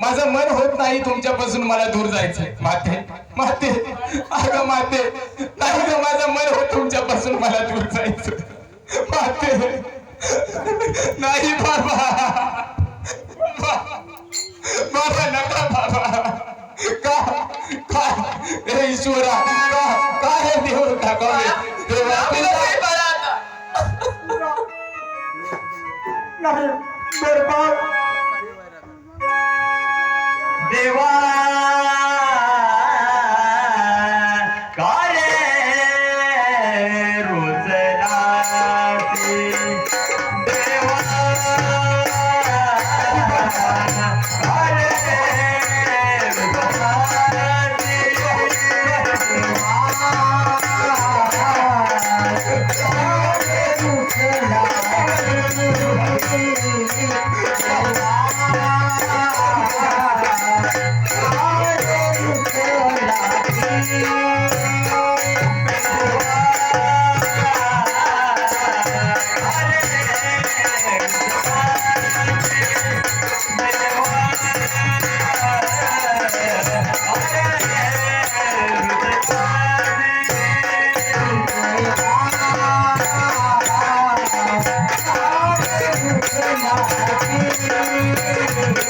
मला दूर जायचंय. माते माते अगं माते नाही ग माझं मन होत तुमच्यापासून मला दूर जायचं माते नाही बाबा. बाबा बाबा नका बाबा. का का? हे ईश्वरा का का हे देव देवा. नाही बरबाद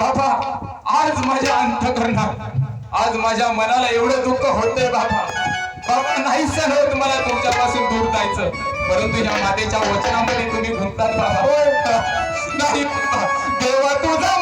बाबा आज माझ्या अंतकरणात आज माझ्या मनाला एवढं दुःख होतंय बाबा. बाबा नाही सण होत मला तुमच्यापासून दूर जायचं. परंतु या मातेच्या वचनामध्ये तुम्ही गुंततात बाबा. नाही. देवा तुझा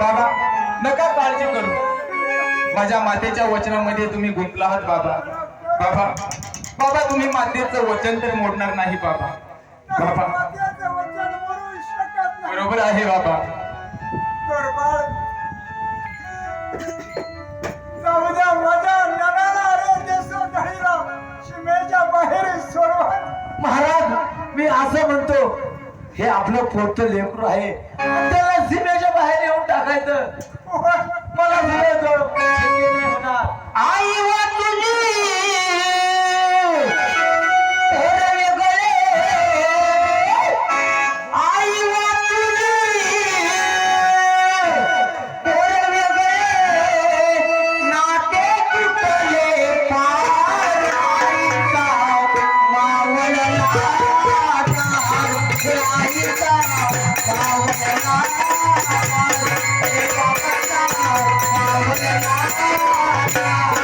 बाबा नका काळजी करू. माझ्या मातेच्या वचनामध्ये तुम्ही गुंतला आहात बाबा. बाबा बाबा तुम्ही मातेचं वचन तर मोडणार नाही बाबा. बाबा. बरोबर आहे बाबा. महाराज मी असं म्हणतो हे आपलं पोट लेकरू आहे. त्याला सीमेच्या बाहेर येऊन टाकायचं मला समजायचं. शक्य होणार. आई Thank you.